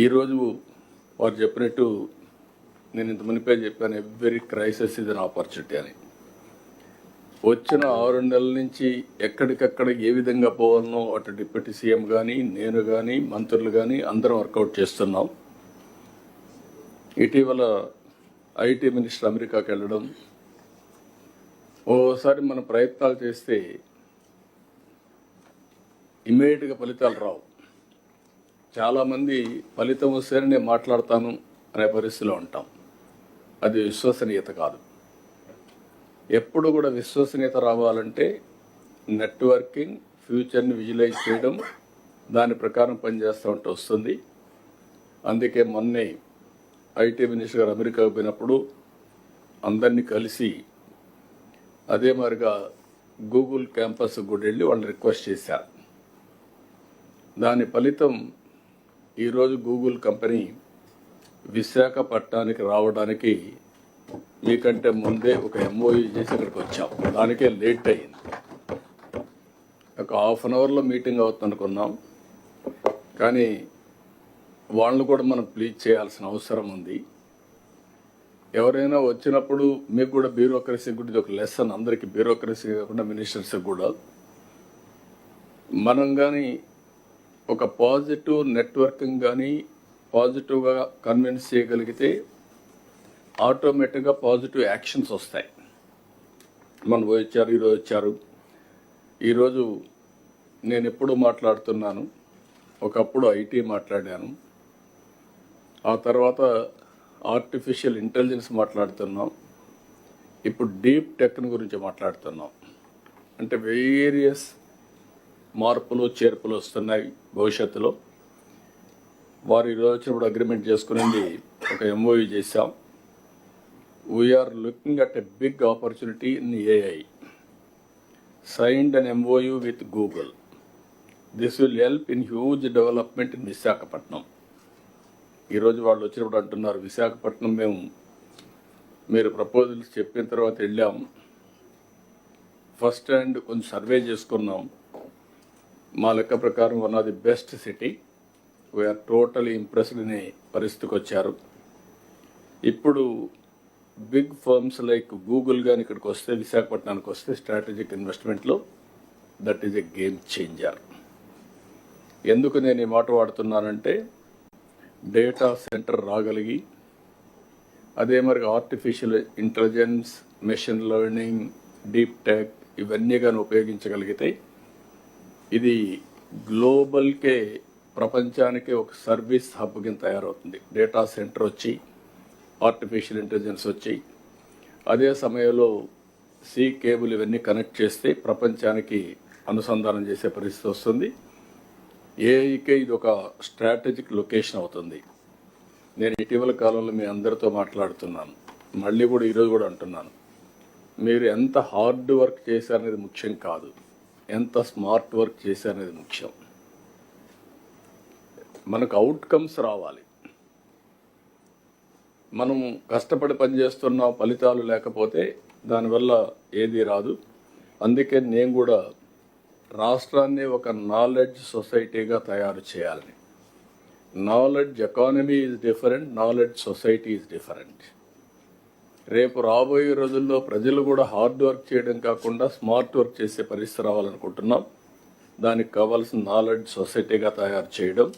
ఈరోజు వారు చెప్పినట్టు నేను ఇంత మునిపే చెప్పాను ఎవ్రీ క్రైసిస్ ఇది ఆపర్చునిటీ అని. వచ్చిన ఆరు నెలల నుంచి ఎక్కడికక్కడ ఏ విధంగా పోవాలనో అటు డిప్యూటీ సీఎం కానీ నేను కానీ మంత్రులు కానీ అందరం వర్కౌట్ చేస్తున్నాం. ఇటీవల ఐటీ మినిస్టర్ అమెరికాకి వెళ్ళడం ఓసారి మన ప్రయత్నాలు చేస్తే ఇమీడియట్గా ఫలితాలు రావు. చాలామంది ఫలితం వస్తేనే నేను మాట్లాడతాను అనే పరిస్థితిలో ఉంటాం. అది విశ్వసనీయత కాదు. ఎప్పుడు కూడా విశ్వసనీయత రావాలంటే నెట్వర్కింగ్ ఫ్యూచర్ని విజువలైజ్ చేయడం దాని ప్రకారం పనిచేస్తూ ఉంటే వస్తుంది. అందుకే మొన్నే ఐటీ మినిస్టర్ గారు అమెరికాకు పోయినప్పుడు అందరినీ కలిసి అదే మాదిరిగా గూగుల్ క్యాంపస్ కూడా వెళ్ళి వాళ్ళని రిక్వెస్ట్ చేశారు దాని ఫలితం ఈరోజు గూగుల్ కంపెనీ విశాఖపట్నానికి రావడానికి మీకంటే ముందే ఒక ఎంఓయూ చేసి ఇక్కడికి వచ్చాం. దానికే లేట్ అయింది ఒక హాఫ్ అన్ అవర్లో మీటింగ్ అవుతుందనుకున్నాం. కానీ వాళ్ళని కూడా మనం ప్లీజ్ చేయాల్సిన అవసరం ఉంది. ఎవరైనా వచ్చినప్పుడు మీకు కూడా బ్యూరోక్రసీ గురించి ఒక లెసన్ అందరికీ బ్యూరోక్రసీ కాకుండా మినిస్టర్స్కి కూడా. మనం కానీ ఒక పాజిటివ్ నెట్వర్కింగ్ కానీ పాజిటివ్గా కన్విన్స్ చేయగలిగితే ఆటోమేటిక్గా పాజిటివ్ యాక్షన్స్ వస్తాయి. మనం వచ్చారు ఈరోజు వచ్చారు ఈరోజు నేను ఎప్పుడు మాట్లాడుతున్నాను. ఒకప్పుడు ఐటీ మాట్లాడాను. ఆ తర్వాత ఆర్టిఫిషియల్ ఇంటెలిజెన్స్ మాట్లాడుతున్నాం. ఇప్పుడు డీప్ టెక్ని గురించి మాట్లాడుతున్నాం. అంటే వేరియస్ మార్పులు చేర్పులు వస్తున్నాయి భవిష్యత్తులో. వారు ఈరోజు వచ్చినప్పుడు అగ్రిమెంట్ చేసుకునేది ఒక ఎంఓయూ చేశాం. We're looking at a big opportunity in AI signed an MOU with Google this will help in huge development in Visakhapatnam ఈరోజు వాళ్ళు వచ్చినప్పుడు అంటున్నారు విశాఖపట్నం మేము మీరు ప్రపోజల్స్ చెప్పిన తర్వాత వెళ్ళాం. ఫస్ట్ హ్యాండ్ కొంచెం సర్వే చేసుకున్నాం. మా లెక్క ప్రకారం one of the best city. We're totally impressed అనే పరిస్థితికి వచ్చారు. ఇప్పుడు బిగ్ ఫర్మ్స్ లైక్ గూగుల్ కానీ ఇక్కడికి వస్తే విశాఖపట్నానికి వస్తే strategic ఇన్వెస్ట్మెంట్లో that is a game changer ఎందుకు నేను ఈ మాట వాడుతున్నానంటే డేటా సెంటర్ రాగలిగి అదే మరి artificial intelligence machine learning deep tech ఇవన్నీ కానీ ఉపయోగించగలిగితే ఇది గ్లోబల్కే ప్రపంచానికి ఒక సర్వీస్ హబ్ కింద తయారవుతుంది. డేటా సెంటర్ వచ్చి ఆర్టిఫిషియల్ ఇంటెలిజెన్స్ వచ్చి అదే సమయంలో సీ కేబుల్ ఇవన్నీ కనెక్ట్ చేస్తే ప్రపంచానికి అనుసంధానం చేసే పరిస్థితి వస్తుంది. ఏఐకే ఇది ఒక స్ట్రాటజిక్ లొకేషన్ అవుతుంది. నేను ఇటీవల కాలంలో మీ అందరితో మాట్లాడుతున్నాను. మళ్ళీ కూడా ఈరోజు కూడా అంటున్నాను. మీరు ఎంత హార్డ్ వర్క్ చేశారనేది ముఖ్యం కాదు. ఎంత స్మార్ట్ వర్క్ చేశారనేది ముఖ్యం. మనకు అవుట్కమ్స్ రావాలి. మనం కష్టపడి పనిచేస్తున్న ఫలితాలు లేకపోతే దానివల్ల ఏది రాదు. అందుకే నేను కూడా రాష్ట్రాన్ని ఒక నాలెడ్జ్ సొసైటీగా తయారు చేయాలని. Knowledge economy is different knowledge society is different రేపు రాబోయే రోజుల్లో ప్రజలు కూడా హార్డ్ వర్క్ చేయడం కాకుండా స్మార్ట్ వర్క్ చేసే పరిస్థితి రావాలనుకుంటున్నాం. దానికి కావాల్సిన నాలెడ్జ్ సొసైటీగా తయారు చేయడం.